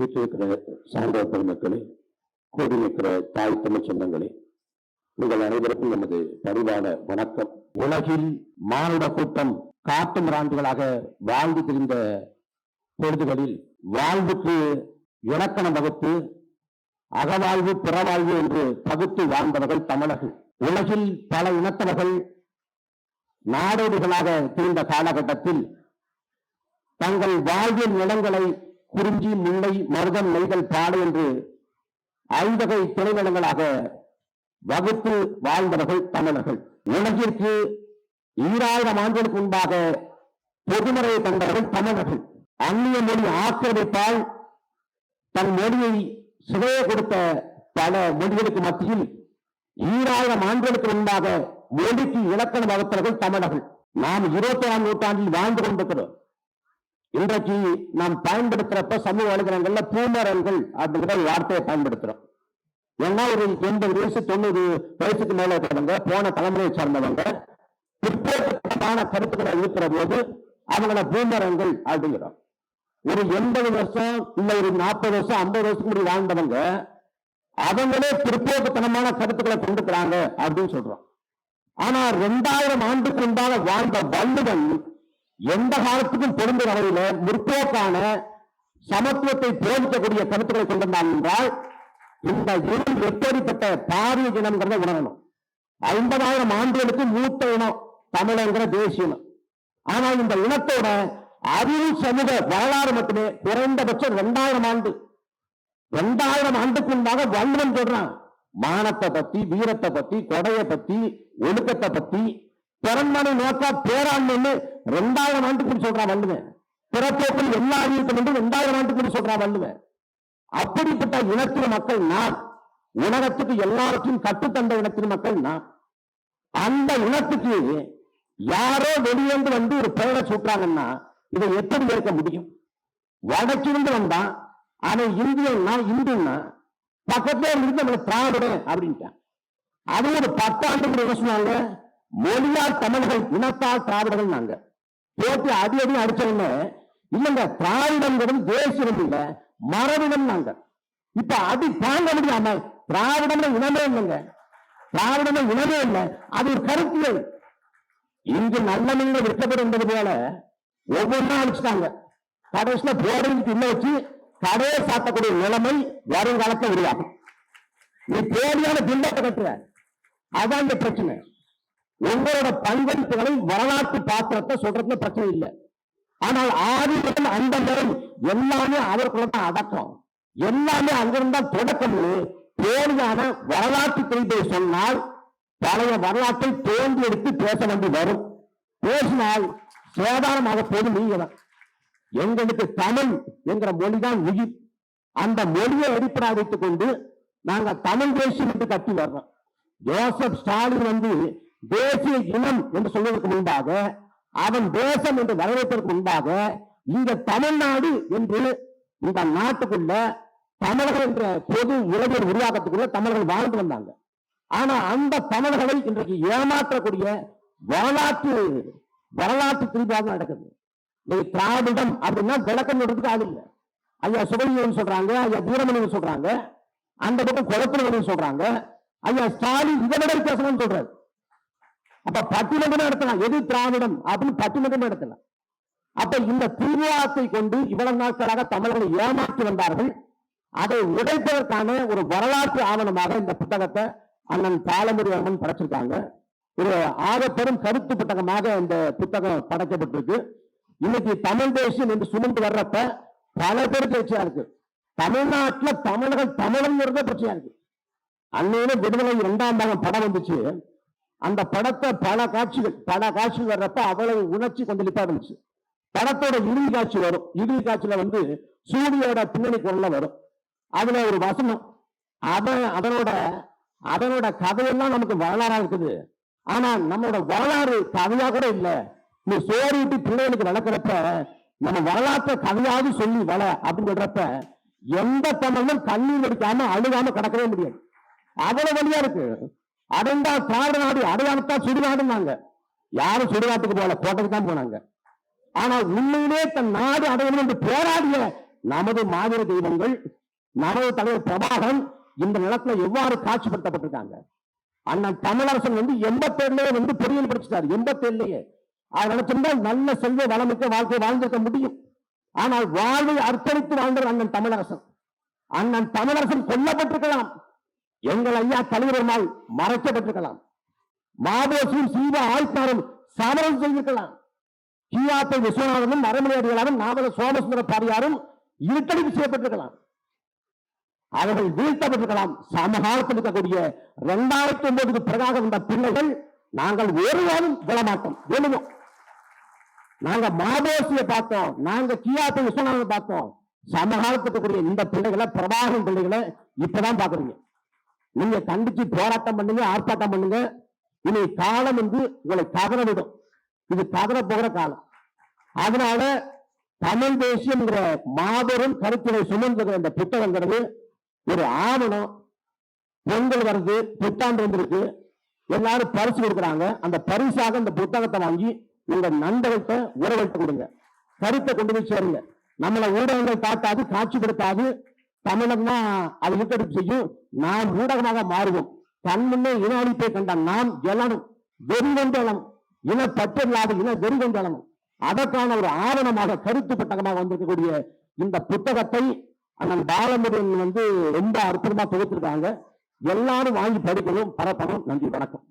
வீட்டில் இருக்கிற சான்றோர் பெருமக்களே கூடி நிற்கிற தாய் தமிழ் சொந்தங்களே உங்கள் அனைவருக்கும் நமது பரிவான வணக்கம். உலகில் மானுட கூட்டம் காட்டு மிராண்டுகளாக வாழ்ந்து திரிந்த பொழுதுகளில் வாழ்வுக்கு இலக்கணம் வகுத்து அகவாழ்வு புறவாழ்வு என்று பகுத்து வாழ்ந்தவர்கள் தமிழர்கள். உலகில் பல இனத்தவர்கள் நாடோடிகளாக திரிந்த காலகட்டத்தில் தங்கள் வாழ்வின் நிலங்களை குறிஞ்சி முல்லை மருதம் நெய்தல் பாடு என்று ஐந்தகை துணைநிலங்களாக வகுத்து வாழ்ந்தவர்கள் தமிழர்கள். உலகிற்கு ஈராயிரம் ஆண்டுகளுக்கு முன்பாக பொதுமறையை கண்டவர்கள் தமிழர்கள். அந்நிய மொழி ஆக்கிரமிப்பால் தன் மொழியை சுவைய கொடுத்த பல மொழிகளுக்கு மத்தியில் ஈராயிரம் ஆண்டுகளுக்கு முன்பாக மொழிக்கு இலக்கணம் வகுத்தவர்கள் தமிழர்கள். நாம் இருபத்தி ஆறாம் நூற்றாண்டில் வாழ்ந்து கொண்டிருக்கிறோம். இன்றைக்கு நாம் பயன்படுத்துறப்ப சமூக வலைதளங்கள்ல பூமரன்கள் அப்படிங்கிற வார்த்தையை பயன்படுத்துறோம். ஏன்னா ஒரு எண்பது வயசு தொண்ணூறு வயசுக்கு மேல இருக்கிறவங்க போன தலைமுறையை சார்ந்தவங்க பிற்போக்குத்தனமான கருத்துக்களை இருக்கிற போது அவங்கள பூமரன்கள் அப்படிங்கிறோம். ஒரு எண்பது வருஷம் இல்ல ஒரு நாற்பது வருஷம் ஐம்பது வருஷத்துக்கு முன்னாடி வாழ்ந்தவங்க அவங்களே பிற்போக்குத்தனமான கருத்துக்களை கொண்டுக்கிறாங்க அப்படின்னு சொல்றோம். ஆனா ரெண்டாயிரம் ஆண்டுக்கு முன்பாக வாழ்ந்த வள்ளுவன் எந்த காலத்துக்கும் பொருந்த வகையில முற்போக்கான சமத்துவத்தை போதிக்கக்கூடிய கருத்துக்களை கொண்டிருந்தான் என்றால் இந்த இனம் எப்படிப்பட்ட பாரிய இனம்ங்கிறத உணரணும். ஐம்பதாயிரம் ஆண்டுகளுக்கு மூத்த இனம் தமிழங்கிற தேசிய இனம். ஆனால் இந்த இனத்தோட அறிவு சமூக வரலாறு மட்டுமே குறைந்தபட்சம் ரெண்டாயிரம் ஆண்டு. ரெண்டாயிரம் ஆண்டுக்கு முன்பாக வள்ளுவன் சொல்றான் மானத்தை பத்தி வீரத்தை பத்தி கொடையை பத்தி ஒழுக்கத்தை பத்தி பிறன்மனை நோக்கா பேராண்மைன்னு ரெண்டாயிரம் ஆண்டுக்கு முன் சொல்றான் வள்ளுவன். பிறப்போக்கில் எல்லா அறிவிக்கும் என்று ரெண்டாயிரம் ஆண்டுக்கு முன் சொல்றான் வள்ளுவன். அப்படிப்பட்ட இனத்தின் மக்கள் நான். உலகத்துக்கு எல்லாருக்கும் கட்டுத்தந்த இனத்தின் மக்கள் நான். அந்த இனத்துக்கு யாரோ வெளியேந்து வந்து ஒரு பெயரை சூட்டுறாங்கன்னா இதை எப்படி ஏற்க முடியும்? வடக்கிருந்து வந்தான். அவன் இந்தியன்னா இந்துன்னா பக்கத்துல இருந்து நம்மளை திராவிடன் அப்படின்ட்டான். அது ஒரு பத்தாண்டுக்கு என்ன சொன்னாங்க? மொழியால் தமிழர்கள் இனத்தால் திராவிடர்கள் நாங்கள் போட்டு அடி அடி இல்லைங்க இல்லங்க திராவிடங்கிறது தேசியம் இல்ல மரபிடம் நாங்க. இப்ப அடி தாங்க முடியாம திராவிடம் இனமே இல்லைங்க. திராவிடம் இனமே இல்லை. அது ஒரு கருத்தியல். இங்கு நல்ல மீன்கள் விற்கப்படும் என்பது போல ஒவ்வொன்றா அடிச்சுட்டாங்க கடைசியில போர்டுக்கு தின்ன வச்சு கடையை சாத்தக்கூடிய நிலைமை வருங்காலத்தில் உருவாகும். நீ தேவையான பிம்பத்தை கட்டுற. அதான் இந்த பிரச்சனை. உங்களோட பங்களிப்புகளை வரலாற்று பாத்திரத்தை சொல்றதுல பிரச்சனை இல்லை. ஆனால் ஆதி முதல் அந்த வரை எல்லாமே அவருக்குள்ள தான் அடக்கம். எல்லாமே அங்கிருந்தால் தொடக்கம்னு தேவையான வரலாற்று குறிப்பை சொன்னால் பழைய வரலாற்றை தோண்டி எடுத்து பேச வேண்டி வரும். பேசினால் சேதாரமாக போதும் நீங்க எங்களுக்கு தமிழ் என்கிற மொழிதான் உயிர். அந்த மொழியை அடிப்படையாக வைத்துக் கொண்டு நாங்க தமிழ் தேசியம் என்று கட்டி வர்றோம். ஜோசப் ஸ்டாலின் வந்து தேசிய இனம் என்று சொல்வதற்கு முன்பாக அவன் தேசம் என்று வரவேற்பதற்கு முன்பாக இந்த தமிழ்நாடு என்று இந்த நாட்டுக்குள்ள தமிழர்கள் என்ற பொது உலகில் உருவாக்கத்துக்குள்ள தமிழர்கள் வாழ்ந்து வந்தாங்க. ஆனா அந்த தமிழர்களை இன்றைக்கு ஏமாற்றக்கூடிய வரலாற்று வரலாற்று திருப்பாக நடக்குது. நீங்க திராவிடம் அப்படின்னா விளக்கம் சொல்றதுக்கு ஆள் இல்லை. ஐயா சுபலியன் சொல்றாங்க ஐயா வீரமணியன் சொல்றாங்க அந்த பக்கம் குழப்பமணி சொல்றாங்க ஐயா ஸ்டாலின் இதை விட பேசணும்னு சொல்றாரு. அப்ப பட்டிமன்றம் நடத்தலாம். எது திராவிடம்? அப்படின்னு பட்டிமன்றம் நடத்தலாம் அப்ப இந்த திருவிழாத்தை கொண்டு இவ்வளவு நாட்களாக தமிழர்களை ஏமாற்றி வந்தார்கள். அதை உடைப்பதற்கான ஒரு வரலாற்று ஆவணமாக இந்த புத்தகத்தை அண்ணன் பாலமுடி அம்மன் படைச்சிருக்காங்க. ஒரு ஆகப்பெரும் கருத்து புத்தகமாக இந்த புத்தகம் படைக்கப்பட்டிருக்கு. இன்னைக்கு தமிழ் தேசியம் என்று சுமந்து வர்றப்ப பல பேர் பிரச்சனையா இருக்கு. தமிழ்நாட்டுல தமிழர்கள் தமிழங்கிறத பிரச்சனையா இருக்கு. அன்னையில விடுதலை இரண்டாம் பாகம் படம் வந்துச்சு. அந்த படத்தை பல காட்சிகள் பல காட்சிகள் வர்றப்ப அவ்வளவு உணர்ச்சி கொந்தளிப்பா இருந்துச்சு. படத்தோட இறுதி காட்சி வரும். இறுதி காட்சியில வந்து சூரியோட பின்னணி குரல்ல வரும். அதுல ஒரு வசனம். அவன் அதனோட அதனோட கதையெல்லாம் நமக்கு வரலாறா இருக்குது. ஆனா நம்மளோட வரலாறு கதையா கூட இல்லை. நீ சோறு விட்டு பிள்ளைகளுக்கு வளர்க்குறப்ப நம்ம வரலாற்றை கதையாவது சொல்லி வள அப்படின்னு சொல்றப்ப எந்த தமிழும் கண்ணீர் அடிக்காம அழுகாம கடக்கவே முடியாது. அவ்வளவு வழியா இருக்கு. அடைந்தா திராவிட நாடு அடையாளத்தா சுடுகாடுனாங்க யாரும் சுடுகாட்டுக்கு போல கோட்டைக்கு தான் போனாங்க. ஆனா உண்மையிலே தன் நாடு அடையணும் என்று போராடிய நமது மாவீர தெய்வங்கள் நமது தலைவர் பிரபாகரன் இந்த நிலத்துல எவ்வாறு காட்சிப்படுத்தப்பட்டிருக்காங்க? அண்ணன் தமிழரசன் வந்து எண்பத்தேழுலயே வந்து பொறியியல் படிச்சிட்டாரு எண்பத்தேழுலயே. அவர் சொன்னால் நல்ல செல்வ வளமிக்க வாழ்க்கை வாழ்ந்திருக்க முடியும். ஆனால் வாழ்வை அர்ப்பணித்து வாழ்ந்தவர் அண்ணன் தமிழரசன். அண்ணன் தமிழரசன் கொல்லப்பட்டிருக்கலாம். எங்கள் ஐயா தலைவர்களால் மறைக்கப்பட்டிருக்கலாம். மாபோசியும் சீவ ஆய்த்தாரும் சமரம் செய்திருக்கலாம். கியாத்தை விஸ்வநாதனும் மரமலையடிகளாரும் நாமல சோமசுந்தர பாரியாரும் இருட்டடிப்பு செய்யப்பட்டிருக்கலாம். அவர்கள் வீழ்த்தப்பட்டிருக்கலாம். சமகாலத்தில் இருக்கக்கூடிய இரண்டாயிரத்தி ஒன்பதுக்கு பிறகாக வந்த பிள்ளைகள் நாங்கள் ஒருவாரும் விடமாட்டோம். விழுவோம் நாங்க மாபோசியை பார்த்தோம். நாங்க கியாத்தை விஸ்வநாதனை பார்த்தோம். சமகாலத்துக்கு இருக்கக்கூடிய இந்த பிள்ளைகளை பிரபாகம் பிள்ளைகளை இப்பதான் பாக்குறீங்க நீங்க கண்டிச்சு போராட்டம் பண்ணுங்க ஆர்ப்பாட்டம் பண்ணுங்க. இனி காலம் வந்து உங்களை தவற விடும். இது தவற போகிற காலம். அதனால தமிழ் தேசியம்ங்கிற மாபெரும் கருத்தினை சுமந்துகிற இந்த புத்தகங்கிறது ஒரு ஆவணம். பொங்கல் வருது புத்தாண்டு வந்திருக்கு. எல்லாரும் பரிசு கொடுக்குறாங்க. அந்த பரிசாக இந்த புத்தகத்தை வாங்கி உங்க நண்பர்கள்ட்ட உறவுகிட்ட கொடுங்க. கருத்தை கொண்டு போய் சேருங்க. நம்மளை ஊடகங்கள் காட்டாது காட்சிப்படுத்தாது. தமிழன் தான் அது முத்தெடுப்பு செய்யும். நாம் ஊடகமாக மாறுவோம் தன் இன அழிப்பை கண்ட நாம் எலனும் வெறி இன பற்றில்லாத இன வெறி அதற்கான ஒரு ஆவணமாக கருத்து புத்தகமாக வந்திருக்கக்கூடிய இந்த புத்தகத்தை அண்ணன் பாலமுருகன் வந்து ரொம்ப அற்புதமா தொகுத்திருக்காங்க. எல்லாரும் வாங்கி படிக்கணும் பரப்பணும் நன்றி வணக்கம்.